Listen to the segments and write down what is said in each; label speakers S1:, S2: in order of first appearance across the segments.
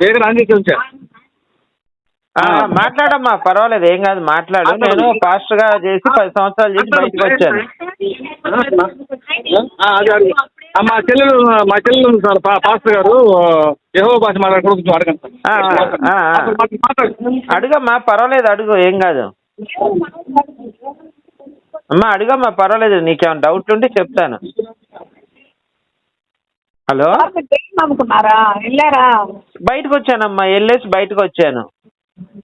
S1: వేగన on చేసి ఉంచా
S2: మాట్లాడమ్మా పర్వాలేదు ఏం కాదు మాట్లాడు. నేను పాస్టర్గా చేసి పది సంవత్సరాలు చేసి బయటకు వచ్చాను.
S1: మా చెల్లెలు మా చెల్లెలు సార్ పాస్టర్ గారు. యహో భాష మాట్లాడుకుంటూ అడగండి.
S2: అడుగమ్మా పర్వాలేదు అడుగు ఏం కాదు. అమ్మా అడుగమ్మా పర్వాలేదు నీకేమైనా డౌట్లు ఉంటే చెప్తాను. హలో?
S3: నమ్ముకున్నారా వెళ్ళారా?
S2: బయటకు వచ్చానమ్మా వెళ్ళేసి బయటకు వచ్చాను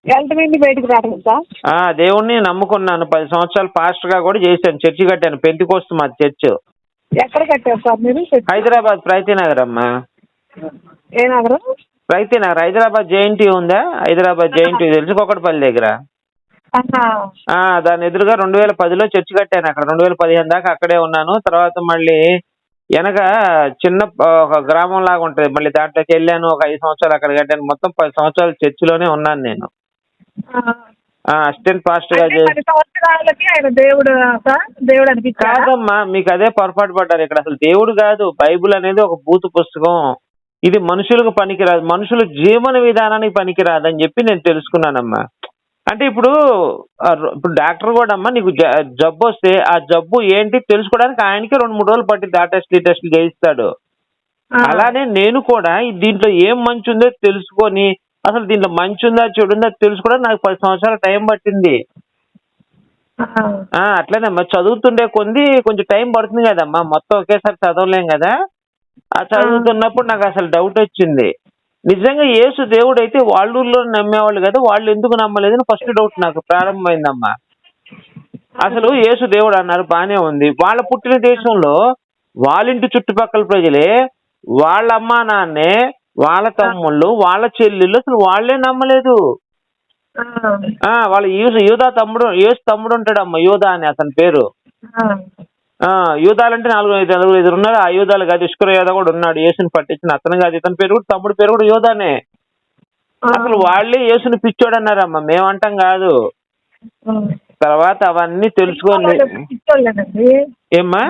S3: వెళ్ళటం ఏంటి బయటకు రావడం సార్
S2: ఆ దేవుణ్ణి నమ్ముకున్నాను. పది సంవత్సరాలు పాస్టర్గా కూడా చేశాను. చర్చి కట్టాను. పెంతికోస్తు మా చర్చ్.
S3: ఎక్కడ కట్టారు సార్ మీరు?
S2: హైదరాబాద్ ప్రైతి నగర్ అమ్మా.
S3: ఏ నగరం?
S2: ప్రైతి నగర్. హైదరాబాద్ జేఎన్టీ ఉందా? హైదరాబాద్ జేఎన్టీ తెలుసు కొకటపల్లి దగ్గర.
S3: ఆహా.
S2: ఆ దాని ఎదురుగా రెండు వేల పదిలో చర్చి కట్టాను అక్కడ. రెండు వేల పదిహేను దాకా అక్కడే ఉన్నాను. తర్వాత మళ్ళీ వెనక చిన్న ఒక గ్రామం లాగా ఉంటుంది. మళ్ళీ దాంట్లోకి వెళ్ళాను ఒక ఐదు సంవత్సరాలు అక్కడ కట్టాను. మొత్తం పది సంవత్సరాలు చర్చిలోనే ఉన్నాను నేను.
S3: ఆ.
S2: అసిస్టెంట్ పాస్టర్గా
S3: అంటే
S2: చేసి
S3: పది సంవత్సరాలకి ఆయన దేవుడు సార్ దేవుడు అనిపించారా
S2: కాదమ్మా మీకు అదే పొరపాటు పడ్డారు. ఇక్కడ అసలు దేవుడు కాదు. బైబిల్ అనేది ఒక బూతు పుస్తకం. ఇది మనుషులకు పనికిరాదు. మనుషుల జీవన విధానానికి పనికిరాదని చెప్పి నేను తెలుసుకున్నానమ్మా. అంటే ఇప్పుడు ఇప్పుడు డాక్టర్ కూడా అమ్మా నీకు జబ్బు వస్తే ఆ జబ్బు ఏంటి తెలుసుకోవడానికి ఆయనకి రెండు మూడు రోజులు పట్టి ఆ టెస్ట్లు ఈ టెస్ట్లు చేయిస్తాడు. అలానే నేను కూడా దీంట్లో ఏం మంచి ఉందో తెలుసుకొని అసలు దీంట్లో మంచి ఉందా చెడు ఉందా తెలుసుకోవడానికి నాకు పది సంవత్సరాల టైం పట్టింది. అట్లనే మరి చదువుతుండే కొంది కొంచెం టైం పడుతుంది కదమ్మా మొత్తం ఒకేసారి చదవలేం కదా. ఆ చదువుతున్నప్పుడు నాకు అసలు డౌట్ వచ్చింది. నిజంగా యేసు దేవుడు అయితే వాళ్ళ ఊర్లో నమ్మేవాళ్ళు కదా వాళ్ళు ఎందుకు నమ్మలేదని ఫస్ట్ డౌట్ నాకు ప్రారంభమైందమ్మా. అసలు యేసు దేవుడు అన్నారు బానే ఉంది. వాళ్ళ పుట్టిన దేశంలో వాళ్ళ ఇంటి చుట్టుపక్కల ప్రజలే వాళ్ళ అమ్మా నాన్నే వాళ్ళ తమ్ముళ్ళు వాళ్ళ చెల్లెళ్ళు అసలు వాళ్ళే నమ్మలేదు. వాళ్ళ యూసు యూదా తమ్ముడు యేసు తమ్ముడు ఉంటాడమ్మా యూదా అని అతని పేరు. యూదాలంటే నాలుగు ఐదు నలుగురు ఐదు ఉన్నారు ఆ యూదాలు కాదు ఇష్కర యోధ కూడా ఉన్నాడు. యేసుని పట్టించిన అతను కాదు ఇతని పేరు కూడా తమ్ముడు పేరు కూడా యోధానే అసలు వాళ్ళే యేసుని పిచ్చోడు అన్నారమ్మా మేమంటాం కాదు. తర్వాత అవన్నీ తెలుసుకొని ఏమ్మా?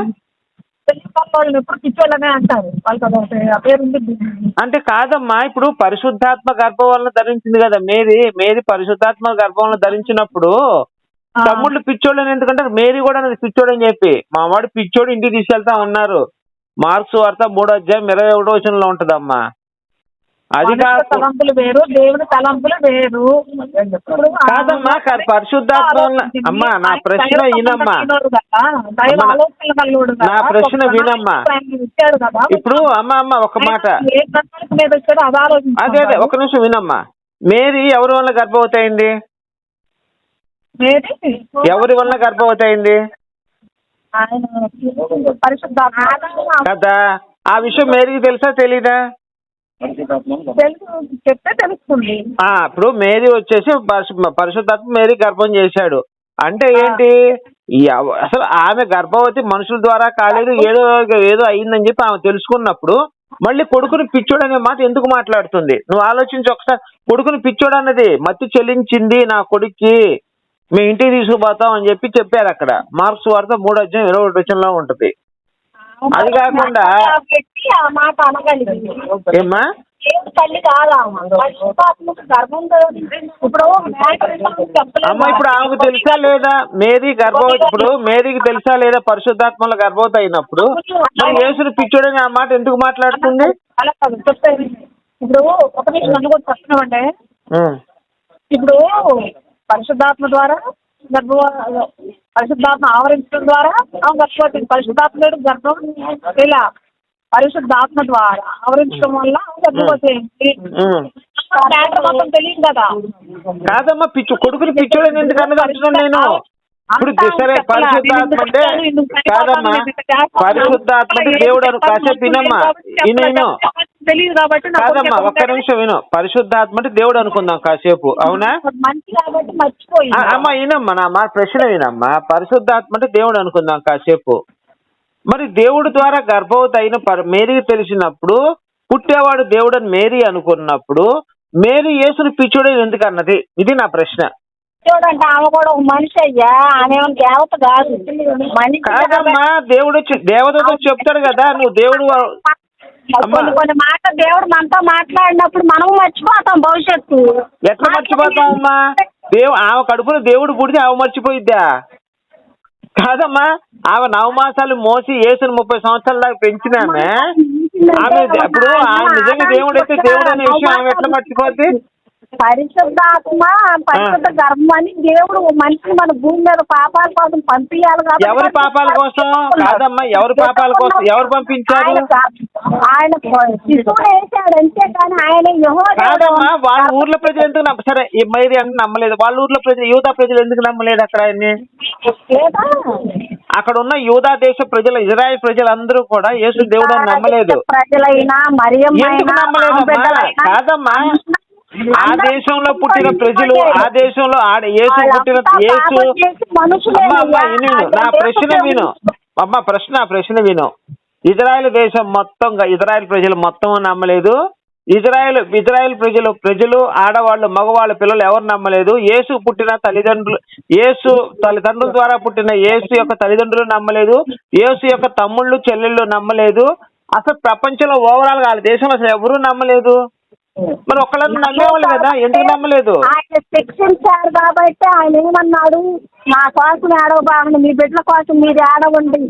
S2: అంటే కాదమ్మా ఇప్పుడు పరిశుద్ధాత్మ గర్భవలన ధరించింది కదా మేరీ. మేరీ పరిశుద్ధాత్మ గర్భవలన ధరించినప్పుడు
S3: ఆ.
S2: తమ్ముళ్ళు పిచ్చోళ్ళని ఎందుకంటే మేరీ కూడా నాది పిచ్చోడు అని చెప్పి. మా వాడు పిచ్చోడు ఇంటికి తీసుకెళ్తా ఉన్నారు. మార్క్స్ వార్త మూడో అధ్యాయం ఇరవై ఒకటో వచనంలో ఉంటదమ్మా. అది
S3: తలంపులు వేరు తలంపులు వేరు.
S2: కాదమ్మా, పరిశుద్ధాత్మ అమ్మా, నా ప్రశ్న వినమ్మా. నా ప్రశ్న వినమ్మా. ఇప్పుడు అమ్మ అమ్మ ఒక మాట.
S3: అది
S2: అదే ఒక నిమిషం వినమ్మా. మేరీ ఎవరి వల్ల గర్భవతి అయింది? ఎవరి వల్ల గర్భవతి అయింది కదా. ఆ విషయం మేరీకి తెలుసా తెలీదా?
S3: చెప్తే తెలుస్తుంది.
S2: ఇప్పుడు మేరీ వచ్చేసి పరిశు- పరిశుద్ధాత్మ మేరీ గర్భం చేశాడు. అంటే ఏంటి? అసలు ఆమె గర్భవతి మనుషుల ద్వారా కాలేదు ఏదో ఏదో అయిందని చెప్పి ఆమె తెలుసుకున్నప్పుడు మళ్ళీ కొడుకుని పిచ్చోడు అనే మాట ఎందుకు మాట్లాడుతుంది? నువ్వు ఆలోచించి ఒకసారి. కొడుకుని పిచ్చోడు అన్నది మత్తి చెల్లించింది నా కొడుక్కి. మీ ఇంటికి తీసుకుపోతాం అని చెప్పి చెప్పారు అక్కడ. మార్క్స్ వార్త మూడు అధ్యాయం ఇరవై ఒకటి వచనంలో ఉంటది. అది కాకుండా-
S3: ఆ వ్యక్తి ఆ మాట అనగలిగింది.
S2: ఏమ్మా?
S3: దేవుడి తల్లి కాదా? పరిశుద్ధాత్మకు గర్భం ధరించి ఇప్పుడు
S2: అమ్మ ఇప్పుడు ఆమెకు తెలుసా లేదా? మేరీ గర్భవతి ఇప్పుడు మేరీకి తెలుసా లేదా? పరిశుద్ధాత్మల గర్భవతి అయినప్పుడు. మరి యేసుని పిచ్చోడని ఆ మాట ఎందుకు మాట్లాడుతుంది?
S3: అలా కాదు చెప్పేది ఇప్పుడు ఒక నిమిషం నన్ను కూడా చెప్తున్నామంటే
S2: ఉం.
S3: ఇప్పుడు పరిశుద్ధాత్మ ద్వారా గర్భ పరిశుద్ధాత్మ ఆవరించడం ద్వారా ఆమె గర్భవతి పరిశుద్ధాత్మ లేడు గర్భం ఇలా పరిశుద్ధాత్మ ద్వారా ఆవరించడం వల్ల గర్భవతి అయింది మొత్తం తెలియదు కదా.
S2: కాదమ్మా పిచ్చు కొడుకుని పిచ్చోడని ఎందుకు అన్నది అంటున్నాను నేను? ఇప్పుడు సరే పరిశుద్ధాత్మ అంటే కాదమ్మా పరిశుద్ధాత్మ అంటే దేవుడు అను కాసేపు వినమ్మా విను
S3: తెలియదు కాబట్టి
S2: కాదమ్మా ఒక్క నిమిషం విను. పరిశుద్ధాత్మ అంటే దేవుడు అనుకుందాం కాసేపు అవునా? అమ్మా వినమ్మా నా మా ప్రశ్న వినమ్మా. పరిశుద్ధాత్మ అంటే దేవుడు అనుకుందాం కాసేపు. మరి దేవుడు ద్వారా గర్భవతి అయిన మేరీకి తెలిసినప్పుడు పుట్టేవాడు దేవుడు అని మేరీ అనుకున్నప్పుడు మేరీ యేసుని పిచ్చుడు ఎందుకు అన్నది? ఇది నా ప్రశ్న.
S3: చూడండి ఆమె కూడా ఒక మనిషి అయ్యా. ఆమె దేవత కాదు. మనిషి
S2: కాదమ్మా దేవుడు దేవతతో చెప్తాడు కదా నువ్వు దేవుడు అమ్మా.
S3: కొన్ని కొన్ని మాటలు దేవుడు మనతో మాట్లాడినప్పుడు మనం మర్చిపోతాం భవిష్యత్తు.
S2: ఎట్లా మర్చిపోతావమ్మా దేవు ఆమె కడుపులో దేవుడు పుడితే ఆమె మర్చిపోయిద్దా? కాదమ్మా ఆమె నవమాసాలు మోసి యేసుని ముప్పై సంవత్సరాల దాకా పెంచిన ఆమె. ఆమె ఇప్పుడు ఆమె నిజంగా దేవుడు అయితే దేవుడు అనే విషయం ఆమె ఎట్లా మర్చిపోద్ది?
S3: పరిశుద్ధాత్మ పరిశుద్ధ గర్భం అని దేవుడు మనిషిని మన భూమి మీద పాపాల కోసం పంపించాలి కాబట్టి
S2: ఎవరి పాపాల కోసం? కాదమ్మా ఎవరి పాపాల కోసం? ఎవరు పంపించారు?
S3: ఆయన వేసాడు అంతేకాని ఆయన
S2: కాదమ్మా వాళ్ళ ఊర్లో ప్రజలు ఎందుకు నమ్మ సరే ఈ మైరి అంటే నమ్మలేదు? వాళ్ళ ఊర్లో ప్రజలు యూదా ప్రజలు ఎందుకు నమ్మలేదు అక్కడ ఆయన్ని? అక్కడ ఉన్న యూదా దేశ ప్రజలు ఇజ్రాయెల్ ప్రజలందరూ కూడా యేసు దేవుడు నమ్మలేదు.
S3: ప్రజలైనా బిడ్డలైనా,
S2: కాదమ్మా. ఆ దేశంలో పుట్టిన ప్రజలు ఆ దేశంలో ఆడ యేసు పుట్టిన యేసు అమ్మా విను. నా ప్రశ్న విను. అమ్మా ప్రశ్న ప్రశ్న విను. ఇజ్రాయెల్ దేశం మొత్తంగా ఇజ్రాయెల్ ప్రజలు మొత్తం నమ్మలేదు. ఇజ్రాయెల్ ఇజ్రాయెల్ ప్రజలు ప్రజలు ఆడవాళ్ళు మగవాళ్ళు పిల్లలు ఎవరు నమ్మలేదు. యేసు పుట్టిన తల్లిదండ్రులు యేసు తల్లిదండ్రుల ద్వారా పుట్టిన యేసు యొక్క తల్లిదండ్రులు నమ్మలేదు. యేసు యొక్క తమ్ముళ్ళు చెల్లెళ్ళు నమ్మలేదు. అసలు ప్రపంచంలో ఓవరాల్గా వాళ్ళ దేశంలో అసలు ఎవరూ నమ్మలేదు. మరి ఒక్కళ్ళని నమ్మేవాళ్ళు కదా? ఎందుకు నమ్మలేదు?
S3: ఆయన శిక్షించారు కాబట్టి ఆయన ఏమన్నాడు? మా కోసం ఏడవబాగండి మీ బిడ్డల కోసం మీరు ఏడవండి.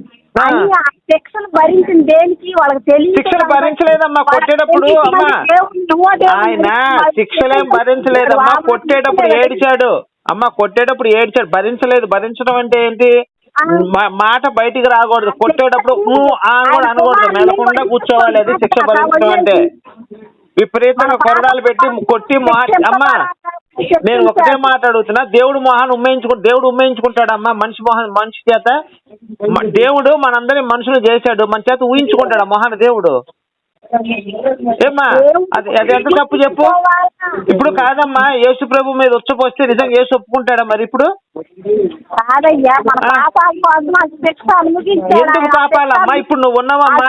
S2: ఆ.
S3: అని ఆ శిక్షను భరించిన దేనికి వాళ్ళకి తెలియదు
S2: శిక్షలు భరించలేదమ్మా కొట్టేటప్పుడు అమ్మా. ఆయన శిక్షలేం భరించలేదమ్మా కొట్టేటప్పుడు ఏడిచాడు. అమ్మ కొట్టేటప్పుడు ఏడిచాడు. భరించలేదు. భరించడం అంటే ఏంటి? మాట బయటికి రాకూడదు. కొట్టేటప్పుడు ఆ కూడా అనకూడదు. మెలకుండా కూర్చోవాలి. అది శిక్ష భరించడం అంటే. విపరీతంగా కొరడాలు పెట్టి కొట్టి అమ్మా నేను ఒకటే మాట అడుగుతున్నా దేవుడు మొహాన్ని ఉమ్మేయించుకు దేవుడు ఉమ్మేయించుకుంటాడమ్మా మనిషి మొహం మనిషి చేత. దేవుడు మనందరినీ మనుషులు చేశాడు మన చేత ఊహించుకుంటాడు మొహాన్ని దేవుడు. ఏమ్మా అది అది ఎంత తప్పు చెప్పు? ఇప్పుడు కాదమ్మా యేసు ప్రభు మీద ఉచ్చపోస్తే నిజంగా యేసు ఒప్పుకుంటాడా మరి ఇప్పుడు? ఎందుకు
S3: ఆయన.
S2: పాపాలు? అమ్మా ఇప్పుడు నువ్వు ఉన్నావమ్మా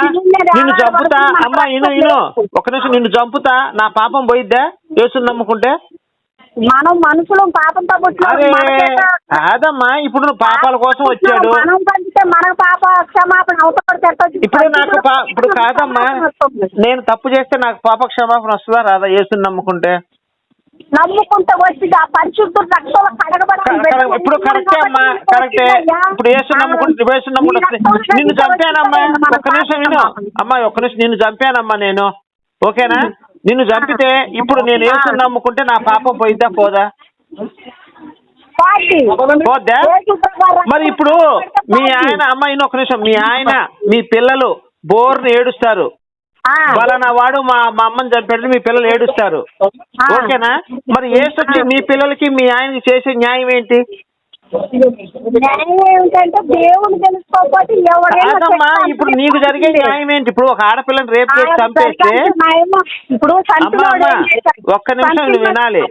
S2: నిన్ను చంపుతా? అమ్మా ఇను ఇను. ఒక నిమిషం నిన్ను చంపుతా? నా పాపం పోయిద్దా? యేసుని నమ్ముకుంటే?
S3: మనం మనుషులు పాపంతో పుట్టిన
S2: అరే కాదమ్మా ఇప్పుడు నువ్వు పాపాల కోసం వచ్చాడు.
S3: మనం పంపితే మన పాప క్షమాపణ అవుతాడు
S2: ఇప్పుడు నాకు పా- ఇప్పుడు కాదమ్మా నేను తప్పు చేస్తే నాకు పాప క్షమాపణ వస్తుందా రాదా? యేసుని నమ్ముకుంటే.
S3: నమ్ముకుంటే వచ్చి ఆ పరిశుద్ధుడు రక్తంలో కడగబడాలి
S2: కరెక్ట్, కరెక్ట్. ఇప్పుడు కరెక్టే అమ్మా కరెక్టే. ఇప్పుడు యేసు నమ్ముకుంటే యేసు నమ్ముకుంటే నిన్ను చంపానమ్మా ఒక్క నిమిషం విను. అమ్మా ఒక్క నిమిషం నిన్ను చంపానమ్మా నేను. ఓకేనా? నిన్ను చంపితే ఇప్పుడు నేను యేసు నమ్ముకుంటే నా పాపం పోయిద్దా పోదా? పోద్దా? మరి ఇప్పుడు మీ ఆయన అమ్మ ఇన్ని ఒక నిమిషం. మీ ఆయన మీ పిల్లలు బోర్ని ఏడుస్తారు. వాళ్ళ వాడు మా మా అమ్మని చంపాడు మీ పిల్లలు ఏడుస్తారు. ఓకేనా? మరి ఏసు వచ్చి మీ పిల్లలకి మీ ఆయనకి చేసే న్యాయం ఏంటి?
S3: దేవుడు తెలుసుకోకపోతే ఎవరైనా.
S2: ఇప్పుడు నీకు జరిగే న్యాయం ఏంటి? ఇప్పుడు ఒక ఆడపిల్లని రేపు చంపేస్తే
S3: ఇప్పుడు?
S2: ఒక్క నిమిషం వినాలి.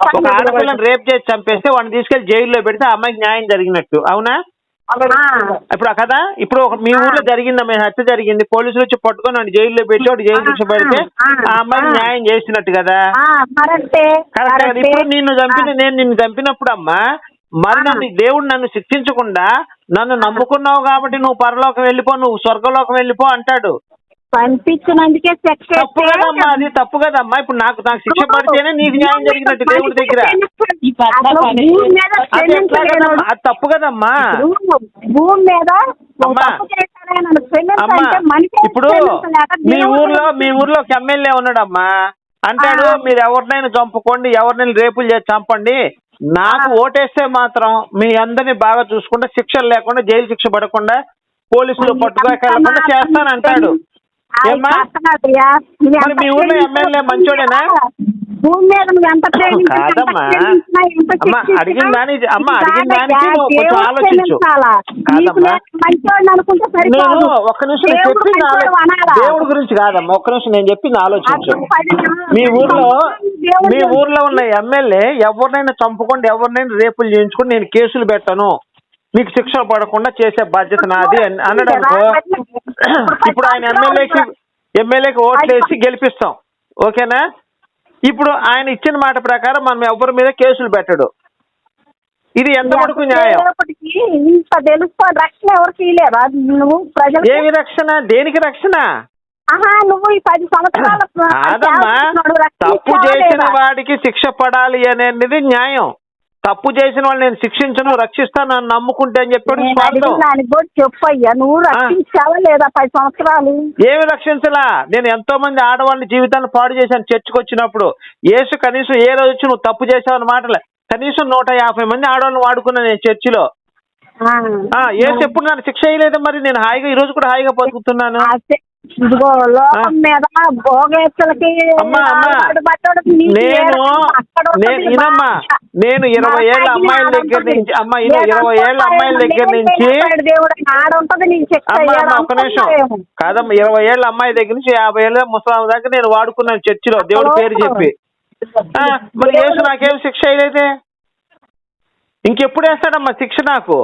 S2: ఒక ఆడపిల్లని రేపు చేసి చంపేస్తే వాడిని తీసుకెళ్ళి జైల్లో పెడితే ఆ అమ్మాయికి న్యాయం జరిగినట్టు అవునా?
S3: ఆ,
S2: ఇప్పుడు కదా ఇప్పుడు ఒక మీ ఊర్లో జరిగిందమ్మా ఈ హత్య జరిగింది పోలీసులు వచ్చి పట్టుకొని వాడిని జైల్లో పెట్టి వాడు జైలు శిక్ష పెడితే ఆ అమ్మాయికి న్యాయం చేసినట్టు కదా?
S3: కరెక్టే
S2: కదా? ఇప్పుడు నిన్ను చంపిన నేను నిన్ను చంపినప్పుడు అమ్మా మరి నన్ను దేవుడు నన్ను శిక్షించకుండా నన్ను నమ్ముకున్నావు కాబట్టి నువ్వు పరలోకం వెళ్ళిపో నువ్వు స్వర్గలోకం వెళ్ళిపో అంటాడు.
S3: పంపించినందుకే
S2: తప్పు కదమ్మా అది తప్పు కదమ్మా. ఇప్పుడు నాకు నాకు శిక్ష పడితేనే నీకు న్యాయం జరిగినట్టు దేవుడి దగ్గర.
S3: అసలు భూమి మీద
S2: అది తప్పు కదమ్మా?
S3: ఇప్పుడు భూమి మీద
S2: ఇప్పుడు మీ ఊర్లో మీ ఊర్లో ఒక ఎమ్మెల్యే ఉన్నాడమ్మా. అంటాడు. మీరు ఎవరినైనా చంపుకోండి ఎవరినైనా రేపులు చేసి చంపండి. నాకు. ఓటేస్తే మాత్రం మీ అందరిని బాగా చూసుకుంటా శిక్షలు లేకుండా జైలు శిక్ష పడకుండా పోలీసులు పట్టుకోకుండా చేస్తాను మీ ఊర్లో ఎమ్మెల్యే మంచోడేనా?
S3: భూమి మీద నువ్వు ఎంత ప్రేమించినా, ఎంత
S2: కాదమ్మా. అమ్మా అడిగిన అమ్మా అడిగిన దానికి కొంచెం ఆలోచించు.
S3: నేను
S2: ఒక్క నిమిషం
S3: దేవుడు
S2: చెప్పింది గురించి కాదమ్మా. ఒక్క నిమిషం నేను చెప్పింది ఆలోచించు. మీ ఊర్లో మీ ఊర్లో ఉన్న ఎమ్మెల్యే ఎవరినైనా చంపుకోండి ఎవరినైనా రేపులు చేయించుకొని నేను కేసులు పెట్టను. మీకు శిక్ష పడకుండా చేసే బాధ్యత నాది అని అన్నాడు అనుకో. ఇప్పుడు ఆయన ఎమ్మెల్యేకి ఎమ్మెల్యేకి ఓట్లు వేసి గెలిపిస్తాం. ఓకేనా? ఇప్పుడు ఆయన ఇచ్చిన మాట ప్రకారం మనం ఎవరి మీద కేసులు పెట్టడు. ఇది ఎంత వరకు న్యాయం?
S3: రక్షణ నువ్వు ప్రజలు
S2: ఏమి రక్షణ? దేనికి రక్షణ?
S3: నువ్వు ఈ పది సంవత్సరాల
S2: తప్పు చేసిన వాడికి శిక్ష పడాలి అనేది న్యాయం. తప్పు చేసిన వాళ్ళు నేను శిక్షించను రక్షిస్తాను నన్ను నమ్ముకుంటే అని చెప్పాడు
S3: నేను
S2: స్వార్థం.
S3: అడిగిన దానికి కూడా చెప్పు అయ్యా నువ్వు రక్షించావా లేదా పది సంవత్సరాలు?
S2: ఏమి రక్షించలా? నేను ఎంతో మంది ఆడవాళ్ళ జీవితాన్ని పాడు చేశాను చర్చికి వచ్చినప్పుడు. యేసు కనీసం ఏ రోజు వచ్చి నువ్వు తప్పు చేసావు అని మాటలే కనీసం నూట యాభై మంది ఆడవాళ్ళని వాడుకున్నాను నేను చర్చిలో. యేసు ఎప్పుడు నన్ను శిక్ష చేయలేదు మరి? నేను హాయిగా ఈ రోజు కూడా హాయిగా బతుకుతున్నాను.
S3: ఇదిగో లోకం మీద
S2: నేను ఇరవై ఏళ్ళ అమ్మాయిల దగ్గర. నుంచి అమ్మ ఇరవై ఏళ్ళ అమ్మాయిల దగ్గర నుంచి ఒక్క నిమిషం. కాదమ్మా ఇరవై ఏళ్ళ అమ్మాయి దగ్గర నుంచి యాభై ఏళ్ళ ముసలాం దాకా నేను వాడుకున్నాను చర్చిలో దేవుడి పేరు చెప్పి. మరి యేసు నాకేం శిక్ష అయితే ఇంకెప్పుడు వేస్తాడమ్మా శిక్ష నాకు?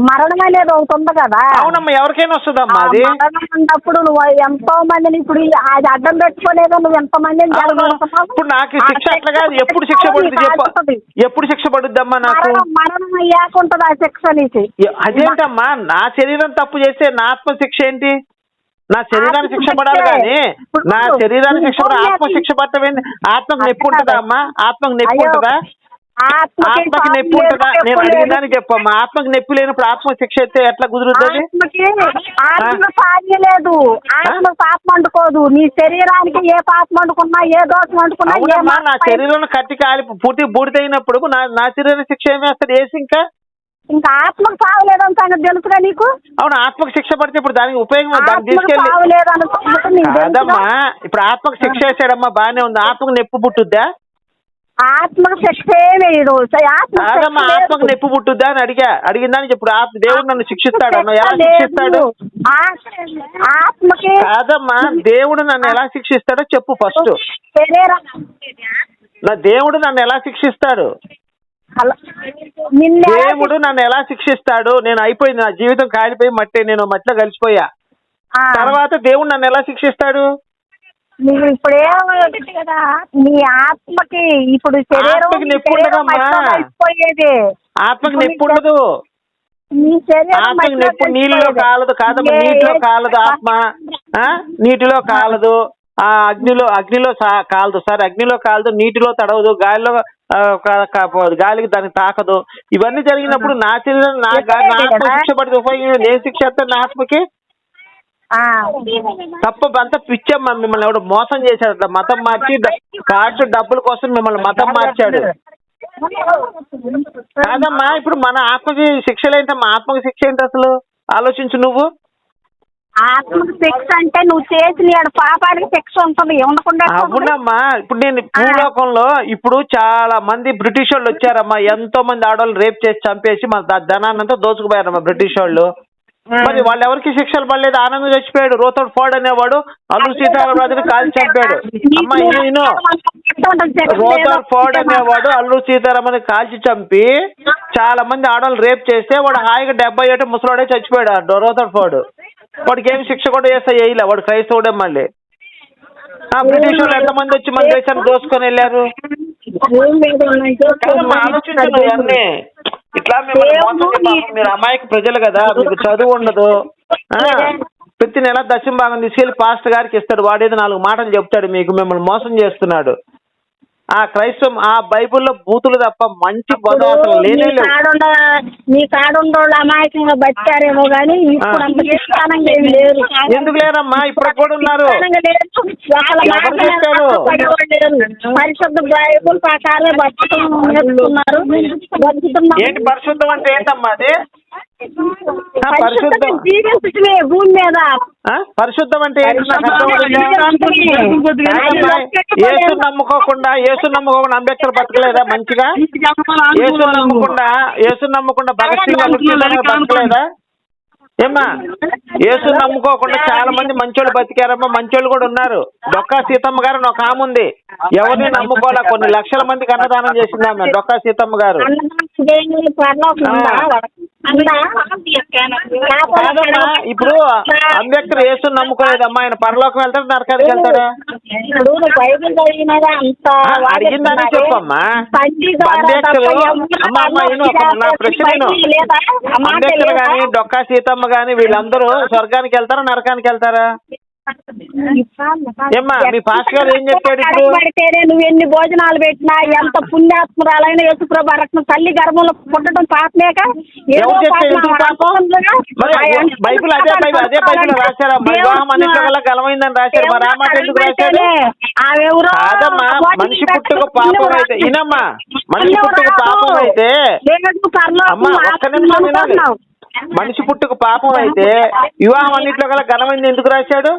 S3: మరణం అనేది ఒకటి ఉంది కదా.
S2: అవునమ్మా ఎవరికైనా వస్తుందమ్మా అది?
S3: మరణం ఉన్నప్పుడు నువ్వు ఎంతో మందిని ఇప్పుడు ఈ- అది అడ్డం పెట్టుకోలేదో నువ్వు ఎంతో మందిని
S2: అవును.
S3: జరగొడుతున్నావు.
S2: ఇప్పుడు నాకు శిక్ష అట్లా కాదు. ఎప్పుడు శిక్ష పడుతుంది చెప్పు. ఎప్పుడు శిక్ష పడుద్దమ్మా నాకు?
S3: మరణం మరణం అయ్యాక ఉంటుంది ఆ శిక్ష నీకు?
S2: ఏ- అదేంటమ్మా? నా శరీరం తప్పు చేస్తే నా ఆత్మ శిక్ష ఏంటి? నా శరీరానికి శిక్ష పడాలి కానీ నా శరీరానికి శిక్ష పడాలి. ఆత్మ శిక్ష పడటం ఏంటి ఆత్మకు నొప్పి ఉంటుందా అమ్మా? ఆత్మకు నొప్పి
S3: అయ్యో,
S2: ఉంటుందా?
S3: ఆత్మకి
S2: నొప్పి ఉంటుందా? నేను దానికి చెప్పమ్మా. ఆత్మకి నొప్పి లేనప్పుడు ఆత్మ శిక్ష అయితే ఎట్లా కుదురుతుంది
S3: ఆత్మకి ఆత్మ పాపం లేదు. ఆత్మ పాపం అంటుకోదు నీ శరీరానికి ఏ పాపం అంటుకున్నా ఏ దోషం అంటుకున్నా
S2: నా శరీరం కట్టి కాలి పూర్తి బూడిదైనప్పుడు నా నా శరీరం శిక్ష ఏమి వేస్తుంది? ఏసి ఇంకా
S3: ఇంకా ఆత్మకు సావలేదని సంగతి తెలుసుగా నీకు?
S2: అవును ఆత్మకు శిక్ష పడితే ఇప్పుడు దానికి ఉపయోగం దాన్ని
S3: ఆత్మకు
S2: తీసుకెళ్ళి? ఇప్పుడు ఆత్మకు శిక్ష వేసాడమ్మా బానే ఉంది. ఆత్మకు నొప్పి పుట్టుద్దా?
S3: ఆత్మకు శిక్ష వేయడు ఆత్మ
S2: ఆత్మకు నొప్పి పుట్టుద్దా అని అడిగా. అడిగిన దానికి ఇప్పుడు ఆత్మ దేవుడు నన్ను శిక్షిస్తాడు అన్న ఎలా శిక్షిస్తాడు?
S3: ఆత్మకి
S2: కాదమ్మా దేవుడు నన్ను ఎలా శిక్షిస్తాడో చెప్పు ఫస్ట్. నా దేవుడు నన్ను ఎలా శిక్షిస్తాడు? దేవుడు నన్ను ఎలా శిక్షిస్తాడు? నేను అయిపోయింది నా జీవితం కాలిపోయి మట్టి నేను మట్టిలో కలిసిపోయా. తర్వాత దేవుడు నన్ను ఎలా శిక్షిస్తాడు?
S3: నీకు ఇప్పుడు కదా నీ ఆత్మకి ఇప్పుడు శరీరం
S2: ఆత్మకి నొప్పి
S3: శరీరం
S2: ఉండదమ్మా.
S3: మట్టిలో కలిసిపోయేది.
S2: ఆత్మకి నొప్పి ఉండదు
S3: నీ శరీరం
S2: ఆత్మకి
S3: మట్టిలో
S2: నొప్పి నీళ్ళలో
S3: కలిసిపోయేది.
S2: కాలదు కాదమ్మా.
S3: ఏ-
S2: నీటిలో కాలదు ఆత్మ. ఆ? నీటిలో కాలదు. ఆ అగ్నిలో అగ్నిలో సా- కాలదు. సార్ అగ్నిలో కాలదు నీటిలో తడవదు గాలిలో ఆ, క- క- గాలికి దానికి తాకదు. ఇవన్నీ జరిగినప్పుడు నా శరీరం నా గా- నా ఆత్మ శిక్ష పడితే ఉపయోగం నేను శిక్ష నా ఆత్మకి. తప్ప అంతా పిచ్చమ్మా మిమ్మల్ని ఎవడు మోసం చేశాడు. అట్లా మతం మార్చి కాస్ట్ డబ్బుల కోసం మిమ్మల్ని మతం మార్చాడు. కాదమ్మా ఇప్పుడు మన ఆత్మకి శిక్షలు ఏంటి మా ఆత్మకి శిక్ష ఏంటి అసలు? ఆలోచించు నువ్వు.
S3: ఆత్మకు శిక్ష అంటే నువ్వు చేసిన పాపానికి శిక్ష ఉంటుంది. ఉండకుండా?
S2: అవునమ్మా ఇప్పుడు నేను భూలోకంలో ఇప్పుడు చాలా మంది బ్రిటిష్ వాళ్ళు వచ్చారమ్మా. ఎంతో మంది ఆడవాళ్ళు రేప్ చేసి చంపేసి మన ధనాన్నంతా దోచుకుపోయారమ్మా బ్రిటిష్ వాళ్ళు మరి వాళ్ళు ఎవరికి శిక్షలు పడలేదు? ఆనందం చచ్చిపోయాడు. రోతోడు ఫోర్డ్ అనేవాడు. అల్లు సీతారామరాజుని కాల్చి చంపాడు. అమ్మా రోతర్ ఫోర్డ్ అనేవాడు అల్లు సీతారామని కాల్చి చంపి చాలా మంది ఆడవాళ్ళు రేప్ చేస్తే వాడు హాయిగా డెబ్బై ఏడు ముసలోడే చచ్చిపోయాడు ఆ రోతర్ ఫోర్డ్. వాడికి ఏమి శిక్ష కూడా చేస్తా చేయలే వాడు క్రైస్తవుడే మళ్ళీ. ఆ బ్రిటిష్ వాళ్ళు ఎంతమంది వచ్చి మన దేశాన్ని దోసుకొని వెళ్ళారు? ఆలోచించను ఇట్లా మిమ్మల్ని మోసం మీరు అమాయక ప్రజలు కదా మీకు చదువు ఉండదు. ఆ, ప్రతి నెల దశం భాగం తీసుకెళ్ళి పాస్టర్ గారికి ఇస్తాడు. వాడేదో నాలుగు మాటలు చెప్తాడు మీకు మిమ్మల్ని మోసం చేస్తున్నాడు. ఆ క్రైస్తవం ఆ బైబిల్లో బూతులు తప్ప మంచి అసలు లేనే
S3: కాడుండ అమాయకంగా బతికారేమో కానీ
S2: ఎందుకు లేరమ్మా? ఇప్పుడు కూడా ఉన్నారు.
S3: పరిశుద్ధ బైబుల్ బతుకుతున్నారు
S2: ఏంటి పరిశుద్ధం అంటే ఏంటమ్మా అది? పరిశుద్ధం
S3: భూమి మీద
S2: అంటే యేసు నమ్ముకోకుండా యేసు నమ్ముకోకుండా అంబేద్కర్ బతకలేదా మంచిగా యేసు నమ్మకుండా యేసు నమ్మకుండా భగత్ సింగ్ బతకలేదా ఏమ్మా యేసు నమ్ముకోకుండా చాలా మంది మంచోళ్ళు బతికారమ్మా మంచోళ్ళు కూడా ఉన్నారు డొక్కా సీతమ్మ గారు ఒక ఆమె ఉంది ఎవరిని నమ్ముకోలే కొన్ని లక్షల మందికి అన్నదానం చేసింది ఆమె డొక్కా సీతమ్మ గారు కాదమ్మా ఇప్పుడు అంబేద్కర్ యేసు నమ్ముకోలేదమ్మా ఆయన పరలోకం వెళ్తాడు నరకానికి వెళ్తాడా? అడిగిందని చెప్పమ్మా. అంబేద్కర్ అమ్మ నా ప్రశ్న అంబేద్కర్? గాని డొక్కా సీతమ్మ గాని వీళ్ళందరూ స్వర్గానికి వెళ్తారా నరకానికి వెళ్తారా? ఏమ్మా, మీ పాస్టర్ గారు ఏం చెప్పాడు ఇప్పుడు?
S3: పడితేనే నువ్వు ఎన్ని భోజనాలు పెట్టినా ఎంత పుణ్యాత్మురాలైన యేసుప్రభు రత్న తల్లి గర్భంలో పుట్టడం పాపలేక ఏదో
S2: ఎవరు చెప్పారు
S3: పాపం
S2: ఎందుకు పాపం?
S3: అనుకుంటుందిగా.
S2: మరి
S3: ఆ ఎంత
S2: బైబిల్ అదే బైబిల్ అదే బైబిల్ రాశారా? మరి వివాహం అన్నింటి వల్ల గలమైందని రాశారు. మరి ఆ మాట ఎందుకు రాశాడు
S3: ఆమెవరో
S2: కాదమ్మా మనిషి పుట్టుక పాపం అయితే. ఇనమ్మా మనిషి పుట్టుక పాపం అయితే అమ్మా ఒక్క నిమిషం వినాలి మనిషి పుట్టుక పాపం అయితే వివాహం అన్నింటిలో గల ఘనమైంది ఎందుకు రాశాడు?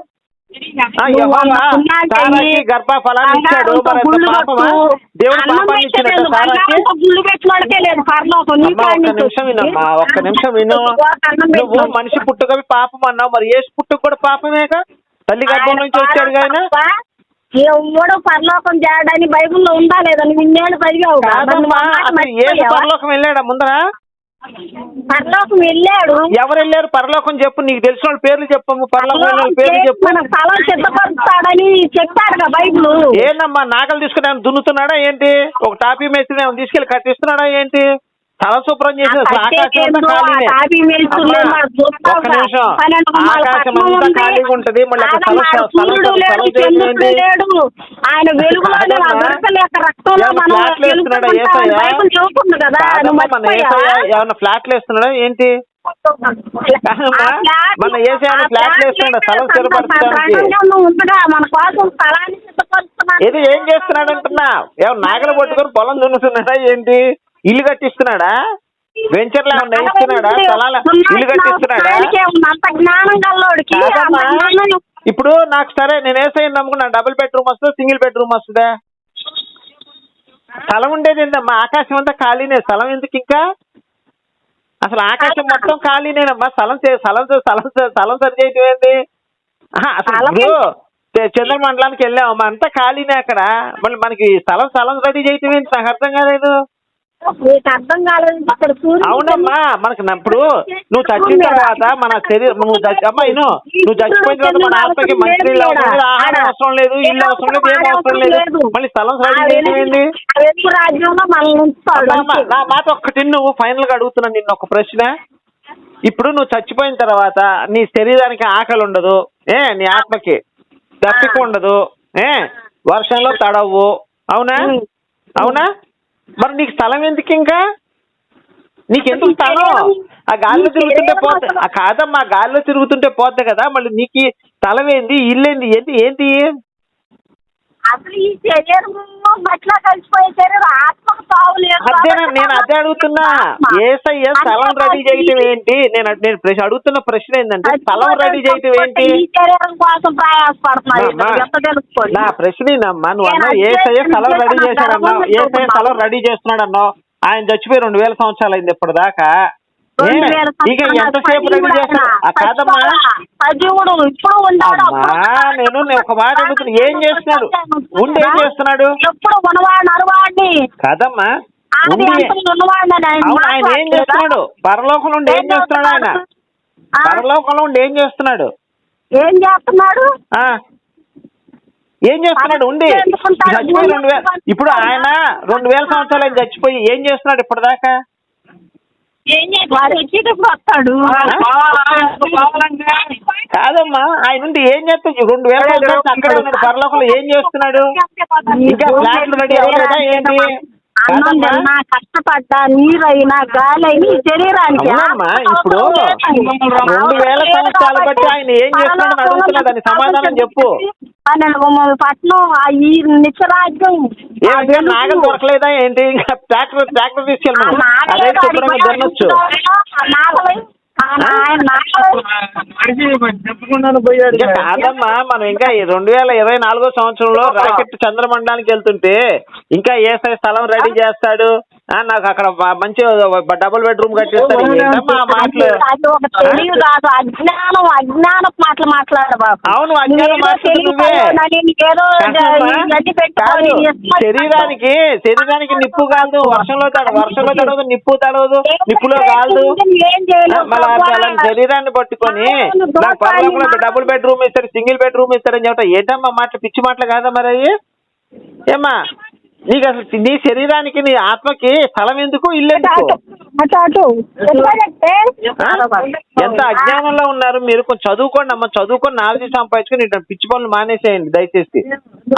S3: గుళ్ళు పెట్టినోడికే లేదు. పరలోకం
S2: ఒక్క నిమిషం వినమ్మా ఒక్క నిమిషం విను నువ్వు. మనిషి పుట్టుక పాపం అన్నావు. మరి ఏసు పుట్టుక కూడా పాపమేగా? తల్లి గర్భం నుంచి వచ్చాడు ఆయన?
S3: ఎవడో పరలోకం చేయడని బైబిల్లో ఉందా లేదా? నువ్వు ఇన్నేళ్ళు?
S2: పరలోకం వెళ్ళాడా? ముందర?
S3: పరలోకం వెళ్ళాడు.
S2: ఎవరు వెళ్ళారు? పరలోకం చెప్పు నీకు తెలిసిన వాళ్ళ పేర్లు చెప్పు పరలోకం పేర్లు చెప్పు.
S3: మన స్థలం సిద్ధపరుస్తాడని చెప్పాడుగా బైబిల్.
S2: ఏందమ్మా నాగలు తీసుకుని ఏమైనా దున్నుతున్నాడా ఏంటి? ఒక టాపీ మేస్త్రి తీసుకెళ్ళి కట్టిస్తున్నాడా ఏంటి? తల శుభ్రం చేసిన ఆకాశం అంతా ఖాళీగా ఉంటది మళ్ళీ
S3: ఆయన రక్తంలో
S2: ఏమన్నా
S3: మనం
S2: ఫ్లాట్లు వేస్తున్నాడా ఏంటి? మన ఏసయ్య ఫ్లాట్లు వేస్తున్నాడా స్థలం స్థిరపరచడానికి ఇది ఏం చేస్తున్నాడు? అంటున్నా ఏమన్నా నాగలు పట్టుకొని పొలం దున్నుతున్నాడా? ఏంటి? ఇల్లు కట్టిస్తున్నాడా? వెంచర్లు ఏమన్నా ఇస్తున్నాడా స్థలాల ఇల్లు కట్టిస్తున్నాడా? ఇప్పుడు నాకు సరే నేను ఏసైనా నమ్ముకున్నా? డబుల్ బెడ్రూమ్ వస్తుందా? సింగిల్ బెడ్రూమ్ వస్తుందా? స్థలం ఉండేది ఏందమ్మా? ఆకాశం అంతా ఖాళీనే. స్థలం ఎందుకు ఇంకా? అసలు ఆకాశం మొత్తం ఖాళీనేనమ్మా. స్థలం చే- స్థలం స్థలం స్థలం సరి చేయటం ఆహా, అసలు చంద్రమండలానికి వెళ్ళామమ్మా అంతా ఖాళీనే అక్కడ. మళ్ళీ మనకి స్థలం స్థలం రెడీ చేయటం ఏంటి నాకు అర్థం కాలేదు.
S3: నీకు అర్థం కాలేదు. అక్కడ సూర్యుడు
S2: అవునమ్మా మనకు ఇప్పుడు నువ్వు చచ్చిన తర్వాత మన శరీరం నువ్వు అమ్మా ఇను నువ్వు చచ్చిపోయిన తర్వాత మన ఆత్మకి మంచి నీళ్ళు అవసరం లేదు ఆహారం అవసరం లేదు ఇల్లు అవసరం లేదు ఏం అవసరం లేదు. మళ్ళీ స్థలం
S3: రాజ్యంలో మనల్ని
S2: అమ్మా, నా మాట ఒక్కటి నువ్వు ఫైనల్గా అడుగుతున్నా నిన్న ఒక ప్రశ్న. ఇప్పుడు నువ్వు చచ్చిపోయిన తర్వాత నీ శరీరానికి ఆకలి ఉండదు ఏ నీ ఆత్మకి దప్పిక ఉండదు ఏ వర్షంలో తడవు అవునా. అవునా? మరి నీకు స్థలం ఎందుకు ఇంకా? నీకెందుకు స్థలం? ఆ గాలిలో తిరుగుతుంటే పోతే ఆ కాదమ్మా గాలిలో తిరుగుతుంటే పోతే కదా మళ్ళీ నీకు స్థలం ఏంది ఇల్లు ఏంది ఏంటి ఏంటి
S3: అసలు ఈ శరీరం మట్లా కలిసిపోయే శరీరం ఆత్మకు తావు లేదు
S2: అదేనా నేను అదే అడుగుతున్నా. ఏసయ్య స్థలం రెడీ చేయటం ఏంటి? నేను నేను ప్రశ్న అడుగుతున్న ప్రశ్న ఏంటంటే స్థలం రెడీ చేయటం ఏంటి?
S3: ఈ శరీరం కోసం ప్రయాసపడుతున్నారు
S2: నా-
S3: ఎంత తెలుసుకోండి.
S2: నా ప్రశ్న ఏందమ్మా? నువ్వు
S3: నేను
S2: అన్నావు
S3: అదే
S2: ఏసయ్య స్థలం రెడీ చేశాడన్నావు. ఏసయ్య స్థలం రెడీ చేస్తున్నాడు అన్నావు ఆయన చచ్చిపోయి రెండు వేల సంవత్సరాలు అయింది ఇప్పటిదాకా.
S3: సజీవుడు ఇప్పుడు
S2: నేను ఒక మాట అడుగుతున్నా. ఏం చేస్తున్నాడు? ఉండి ఏం చేస్తున్నాడు?
S3: ఎప్పుడు ఉన్నవాడిని అరువాడిని.
S2: కాదమ్మా.
S3: ఆయన
S2: ఏం? చేస్తున్నాడు? పరలోకంలో ఉండి ఏం చేస్తున్నాడు ఆయన? పరలోకంలో ఉండి ఏం చేస్తున్నాడు?
S3: ఏం చేస్తున్నాడు?
S2: ఆ? ఏం చేస్తున్నాడు? ఉండి. చచ్చిపోయి రెండు వేల ఇప్పుడు ఆయన రెండు వేల సంవత్సరాలు చచ్చిపోయి ఏం చేస్తున్నాడు ఇప్పటిదాకా?
S3: ఏం చేస్తున్నాడు వాడు వచ్చేటప్పుడు వస్తాడు.
S2: కాదమ్మా ఆయన ఉండి ఏం చేస్తాడు రెండు వేల అక్కడే పరలోకంలో ఏం చేస్తున్నాడు? ఇంకా ఫ్లాట్లు రెడీ అవ్వలేదా ఏంటి?
S3: అన్నం
S2: కాదమ్మా.
S3: తిన్నా కష్టపడ్డా నీరైనా గాలైనా ఈ శరీరానికి.
S2: ఇప్పుడు రెండు వేల సంవత్సరాలు బట్టి ఆయన ఏం చేస్తున్నాడని అడుగుతున్నా దాని సమాధానం చెప్పు.
S3: పట్నం ఆ ఈ నిత్యరాజ్యం
S2: నాగలు దొరకలేదా ఏంటి? ట్రాక్టర్ ట్రాక్టర్ తీసుకెళ్ళి అదే శుభ్రంగా దున్నొచ్చు
S1: చెప్పుకున్నాను పోయాడు
S2: ఇంకా కాదమ్మా మనం ఇంకా రెండు వేల ఇరవై నాలుగో సంవత్సరంలో రాకెట్ చంద్రమండలానికి వెళ్తుంటే ఇంకా ఏ స్థలం రెడీ చేస్తాడు? నాకు అక్కడ మంచి డబుల్ బెడ్రూమ్ మాటలు
S3: కాదు. అజ్ఞానం అజ్ఞానం మాటలు మాట్లాడు బాబు.
S2: అవును అజ్ఞానం శరీరానికి శరీరానికి నిప్పు కాదు. వర్షంలో వర్షంలో తడవదు నిప్పు తడవదు నిప్పులో కాదు. మళ్ళీ శరీరాన్ని పట్టుకొని నాకు డబుల్ బెడ్రూమ్ ఇస్తాడు సింగిల్ బెడ్రూమ్ ఇస్తాడని చెప్పటం ఏంటమ్మా మాటలు? పిచ్చి మాటలు కాదా మరి అయ్యి? ఏమ్మా? నీకు అసలు నీ శరీరానికి నీ ఆత్మకి స్థలం ఎందుకు? ఇల్లు ఎందుకు? ఎంత అజ్ఞానంలో ఉన్నారు మీరు? కొంచెం చదువుకోండి అమ్మ చదువుకొని నాలెడ్జ్ సంపాదించుకొని ఇట్లా పిచ్చి పనులు మానేసేయండి దయచేసి.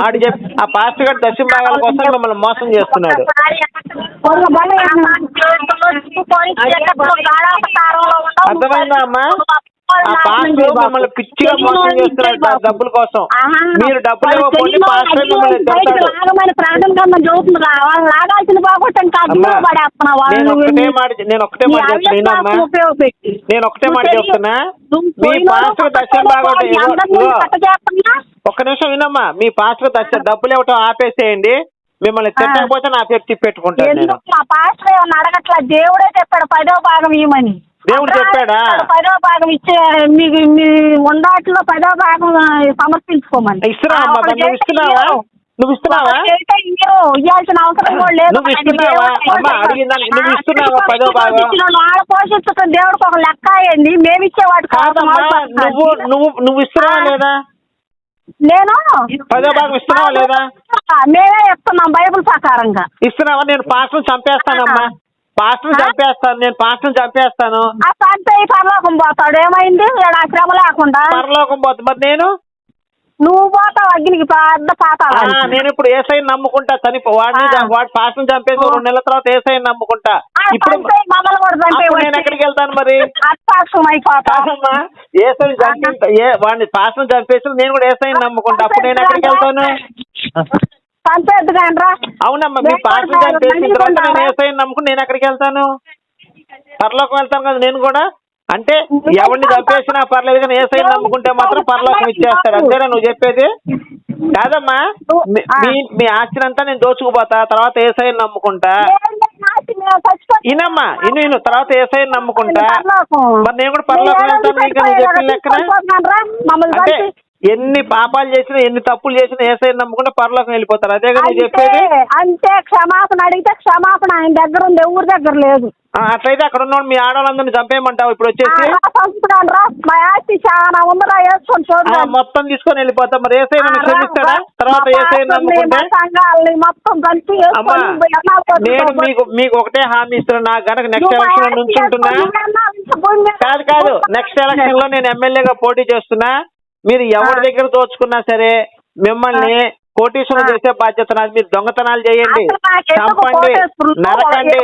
S2: ఆడు చెప్పి ఆ పాస్టర్ గారు దశమ భాగాల కోసం మిమ్మల్ని మోసం చేస్తున్నాడు. అర్థమైందా అమ్మా? ఆ పాస్టర్ మిమ్మల్ని పిచ్చిగా మోసం చేస్తున్నాడు ఆ డబ్బుల కోసం. మీరు డబ్బులు పాస్టర్ మిమ్మల్ని
S3: లాగమని కన్నా వాళ్ళు లాగాల్సిన కాదు.
S2: నేను ఒక్కటే మాట నేను మాట చెప్తున్నా. నేను ఒకటే మాట చెప్తున్నా. మీ పాస్టర్
S3: కట్ట చేస్తున్నా?
S2: ఒక్క నిమిషం వినమ్మా. మీ పాస్టర్ దశ డబ్బులు ఇవ్వటం ఆపేసేయండి. మిమ్మల్ని తిట్టకపోతే నా పేరు
S3: పాస్టర్ ఏమన్నా అడగట్లా? దేవుడే చెప్పాడు పదో భాగం ఇవ్వమని.
S2: దేవుడు చెప్పాడా?
S3: పదో భాగం ఇచ్చే మీకు మీ ఉండాట్లో పదో భాగం సమర్పించుకోమని
S2: ఇస్తున్నావా నువ్వు ఇస్తున్నావా. నువ్వు ఇస్తున్నావా.
S3: ఇయ్యాల్సిన అవసరం కూడా లేదు
S2: నువ్వు ఇస్తున్నావా? అమ్మా, నువ్వు ఇస్తున్నావా పదో భాగం?
S3: వాళ్ళ పోషించడం దేవుడికి ఒక లెక్క అయ్యండి మేము ఇచ్చే వాటికి ఒక
S2: కాదమ్మా
S3: మోతాదు
S2: నువ్వు
S3: కాదు.
S2: నువ్వు నువ్వు ఇస్తున్నావా లేదా
S3: నేను
S2: పదో భాగం ఇస్తున్నావా లేదా?
S3: మేమే ఇస్తున్నాం బైబిల్ ప్రకారంగా
S2: ఇస్తున్నావా నేను పాస్టర్ చంపేస్తానమ్మా పాస్టర్ చంపేస్తాను నేను పాస్టర్ చంపేస్తాను.
S3: ఆ పరలోకం పోతాడు. ఏమైంది? ఈడ ఆ శ్రమ లేకుండా.
S2: పరలోకం పోతుంది మరి నేను?
S3: నువ్వు పోతావు అగ్నికి పెద్ద
S2: ఆ,
S3: పాతాళానికి.
S2: నేను ఇప్పుడు ఏసై నమ్ముకుంటా. చనిపో వాడిని
S3: ఆ.
S2: వాడి పాస్టర్ చంపేసి రెండు నెలల తర్వాత ఏసై నమ్ముకుంటా. ఇప్పుడు
S3: మమ్మల్ని కూడా
S2: అప్పుడు నేను ఎక్కడికి వెళ్తాను మరి?
S3: అత్తాక్షం అయిపోతావు
S2: కాదమ్మా చంపి ఏ వాడిని పాస్టర్ చంపేసి నేను కూడా ఏసై నమ్ముకుంటా. అప్పుడు నేను ఎక్కడికి వెళ్తాను?
S3: కానరా
S2: అవునమ్మా మీ పాస్టర్ చంపేసిన తర్వాత నేను నమ్ముకుని నేను ఎక్కడికి వెళ్తాను? పరలోకం వెళ్తాను కదా నేను కూడా? అంటే ఎవరిని చంపేసినా పర్లేదు కానీ ఏసై నమ్ముకుంటే మాత్రం పరలోకం ఇచ్చేస్తాడు. అంతేనా నువ్వు చెప్పేది? కాదమ్మా మీ- మీ ఆస్తిని అంతా నేను దోచుకుపోతా తర్వాత ఏసై నమ్ముకుంటా. ఇనమ్మా ఇను ఇను తర్వాత ఏసై నమ్ముకుంటా. మరి నేను కూడా పరలోకం వెళ్తాను ఇంకా నువ్వు చెప్పిన లెక్కన? అంటే ఎన్ని పాపాలు చేసినా ఎన్ని తప్పులు చేసినా ఏసై నమ్ముకుంటే పరలోకం వెళ్ళిపోతారు. అదే కదా చెప్పేది?
S3: అంటే క్షమాపణ అడిగితే క్షమాపణ. ఆయన దగ్గర ఉంది ఎవరి దగ్గర లేదు.
S2: అట్లయితే అక్కడ ఉన్న మీ ఆడవాళ్ళందరినీ చంపేయమంటావు? ఇప్పుడు వచ్చేసి?
S3: సంపుతాను మా ఆస్తి చాలా ఉందిరా వేసుకొని
S2: మొత్తం తీసుకొని వెళ్ళిపోతాం. మరి ఏసై నన్ను క్షమిస్తాడా? తర్వాత ఏసై నమ్ముకుంటే
S3: సంఘాలని మొత్తం కలిపి
S2: నేను? మీకు మీకు ఒకటే హామీ ఇస్తున్నా. నాకు గనక నెక్స్ట్ ఎలక్షన్
S3: భూమి మీద
S2: కాదు కాదు. నెక్స్ట్ ఎలక్షన్లో నేను ఎమ్మెల్యేగా పోటీ చేస్తున్నా. మీరు ఎవరి దగ్గర దోచుకున్నా సరే మిమ్మల్ని కోటీశ్వరం. చేసే బాధ్యత నాది మీరు దొంగతనాలు చేయండి. చంపండి? నరకండి.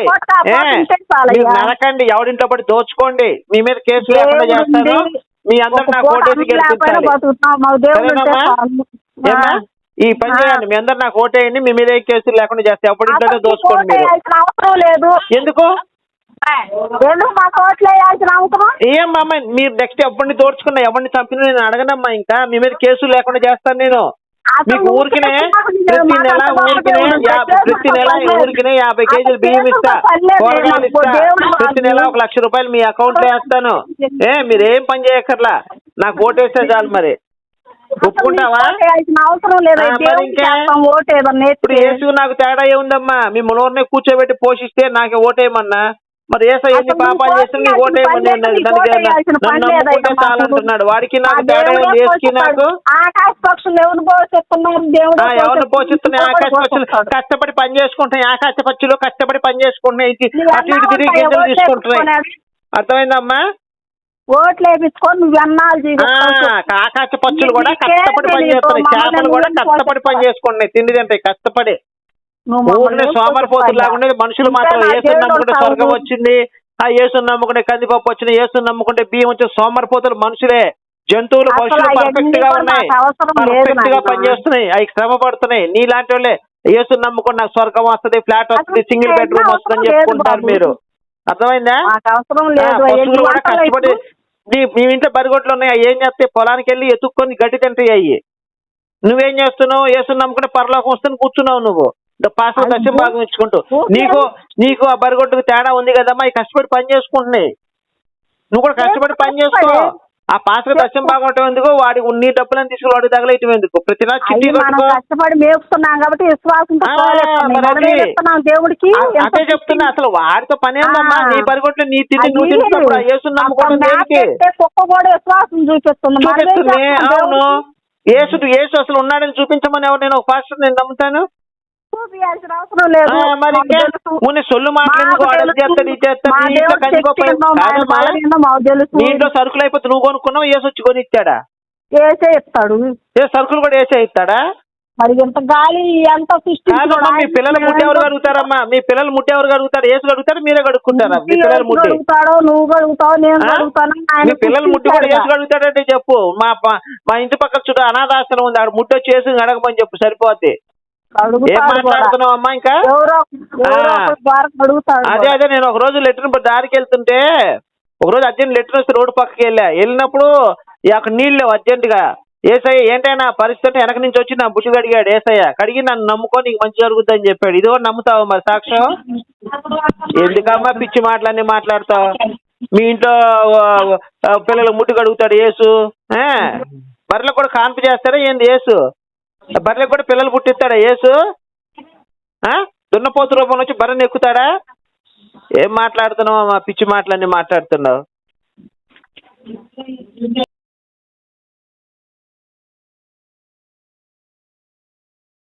S2: మీరు నరకండి. ఎవడింట్లో పడి దోచుకోండి. మీ మీద కేసు లేకుండా చేస్తాను.
S3: ఉంది.
S2: మీ అందరు నా కోటేసి గెలిపించాలి. ఈ పని. చేయండి. మీ అందరు నాకు ఓటేయండి మీ మీద ఏ కేసులు లేకుండా చేస్తే ఎప్పటింటో
S3: అసలు
S2: దోచుకోండి మీరు. ఎందుకు?
S3: ఎందుకు మాకు ఓట్లు వేయాల్సిన అవసరం?
S2: ఏం అమ్మ మీరు నెక్స్ట్ ఎవరిని దోచుకున్నా ఎవరిని చంపినా నేను అడగనమ్మా ఇంకా. మీ మీద కేసులు లేకుండా చేస్తాను నేను. మీకు ఊరికినే ప్రతి నెల ఊరికినే ప్రతి నెల. ఊరికినే యాభై కేజీలు బియ్యం ఇస్తా. కూరగాయలు ఇస్తా. ప్రతి నెల ఒక లక్ష రూపాయలు మీ అకౌంట్లో వేస్తాను. ఏ మీరు ఏం పని చేయక్కర్లా. నాకు ఓటేస్తే చాలు మరి. ఒప్పుకుంటావా? ఇప్పుడు. యేసు నాకు తేడా ఏముందమ్మా? మీ మనోరిని కూర్చోబెట్టి పోషిస్తే నాకు ఓటేయమన్నా? మరి ఏసై ఎన్ని పాపాలు
S3: ఓటు
S2: ఓటేయమని
S3: వేయాల్సిన
S2: దానికి
S3: పని లేదు,
S2: ఏమన్నా-
S3: నీకు
S2: నన్ను
S3: ఓటు వేయాల్సిన
S2: నమ్ముకుంటే
S3: పని
S2: చాలు
S3: లేదు.
S2: అంటున్నాడు వాడికి నాకు తేడా ఏసుకి నాకు?
S3: పోషిస్తాడు. ఆకాశ పక్షులు ఎవరు
S2: పోషిస్తున్నాయి? ఆకాశ పక్షులు కష్టపడి పని చేసుకుంటున్నాయి. ఆకాశ పక్షులు కష్టపడి పని చేసుకుంటున్నాయి. అటు ఇటు తిరిగి గింజలు తీసుకుంటున్నాయి. అర్థమైందమ్మా?
S3: ఓట్లు వేపించుకొని నువ్వు
S2: ఆ, ఆకాశ పక్షులు కూడా కష్టపడి పని చేస్తున్నాయి. చేపలు కూడా కష్టపడి పని చేసుకుంటున్నాయి. తిండి తింటాయి. కష్టపడి. సోమరిపోతులు మనుషులు మాత్రం ఏసు నమ్ముకుంటే స్వర్గం వచ్చింది. ఆ యేసు నమ్ముకుంటే కందిపప్పు వచ్చింది. యేసు నమ్ముకుంటే బియ్యం వచ్చి సోమరిపోతులు మనుషులే. జంతువులు
S3: అవన్నీ పర్ఫెక్ట్గా
S2: ఉన్నాయి.
S3: పర్ఫెక్ట్గా.
S2: పనిచేస్తున్నాయి. అవి శ్రమ పడుతున్నాయి నీలాంటి వాళ్ళే యేసు నమ్ముకుని నాకు స్వర్గం వస్తుంది ఫ్లాట్ వస్తుంది సింగిల్ బెడ్రూమ్ వస్తుంది అని
S3: అవసరం లేదు
S2: చెప్పుకుంటారు. మీరు. అర్థమైందా? పశువులు కూడా కష్టపడి మీ ఇంట్లో బరిగొడ్లు ఉన్నాయి. ఏం చేస్తాయి? పొలానికి వెళ్ళి ఎత్తుక్కొని గడ్డి తింటాయి అయ్యి నువ్వేం చేస్తున్నావు? ఏసు నమ్ముకుంటే పరలోకం వస్తుంది కూర్చున్నావు నువ్వు. పాసలు
S3: అయ్యో.
S2: భాగం ఇచ్చుకుంటూ. నీకు నీకు ఆ బరిగొడ్డుకు తేడా ఉంది కదమ్మా అవి కష్టపడి పని చేసుకుంటున్నాయి. నువ్వు కూడా కష్టపడి పని చేసుకో. ఆ పాసలు దశం భాగం ఎందుకు? వాడికి నీ డబ్బులను తీసుకుని వాడికి తగలేయటం ఎందుకు? ప్రతి నెల చిట్టి
S3: కష్టపడి మేపుతున్నాం కాబట్టి దేవుడికి.
S2: అదే చెప్తున్నా అసలు వాడితో పని ఏందమ్మా. నీ బరిగొడ్లు నీ తిండి నువ్వు తింటున్నప్పుడు యేసు నమ్ముకోవడం
S3: విశ్వాసం చూపిస్తుంది.
S2: చూపిస్తుంది. అవును. యేసు అసలు ఉన్నాడని చూపించమని ఎవరు? నేను ఒక పాస్టర్ నేను నమ్ముతాను.
S3: చూపియాల్సిన అవసరం లేదు.
S2: మరి. ముని సొల్లు ఇంట్లో సరుకులు అయిపోతే నువ్వు కొనుక్కున్నావు? ఏసు వచ్చి కొని ఇచ్చాడా
S3: వేసే ఇస్తాడు.
S2: ఏ సరుకులు కూడా వేసే ఇస్తాడా?
S3: మరి ఇంత గాలి ఎంత
S2: మీ పిల్లలు ముట్టి ఎవరు కడుగుతారమ్మా మీ పిల్లలు ముట్టి ఎవరు కడుగుతారు ఏసు కడుగుతారు మీరే కడుక్కుంటారా? మీ పిల్లలు ముట్టి.
S3: కడుగుతాడో నువ్వు కడుగుతావు నేను? కడుగుతాను
S2: మీ పిల్లలు ముట్టి కూడా. ఏసు కడుగుతాడంటే చెప్పు. మా మా ఇంటి పక్కన చుట్టూ అనాథాశ్రమం ఉంది. అక్కడ ముట్టి వచ్చి ఏసు అడగమని చెప్పు. సరిపోద్ది ఏం. మాట్లాడుతున్నావు అమ్మా ఇంకా? అదే. అదే నేను ఒక రోజు లెటర్ దారికి వెళ్తుంటే ఒక రోజు అర్జెంట్ లెటర్ వస్తే రోడ్డు పక్కకి వెళ్ళా. వెళ్ళినప్పుడు అక్కడ నీళ్ళు లేవు అర్జెంట్గా ఏసయ్య ఏంటైనా పరిస్థితి అంటే వెనక నుంచి వచ్చి నా బుట్టి అడిగాడు ఏసయ్య కడిగి నన్ను నమ్ముకో నీకు మంచి జరుగుతుందని చెప్పాడు. ఇది కూడా నమ్ముతావు మరి సాక్ష్యం? ఎందుకమ్మా పిచ్చి మాటలన్నీ మాట్లాడతావు? మీ ఇంట్లో పిల్లలకు ముట్టి కడుగుతాడు యేసు. ఆ? బర్రెలకు కూడా కాన్పు చేస్తాడా ఏంది యేసు? బర్రెలకు కూడా పిల్లలు పుట్టిస్తాడా యేసు? ఆ? దున్నపోతు రూపంలో వచ్చి బర్రెని ఎక్కుతాడా? ఏం మాట్లాడుతున్నావు మా పిచ్చి మాటలన్నీ మాట్లాడుతున్నావు.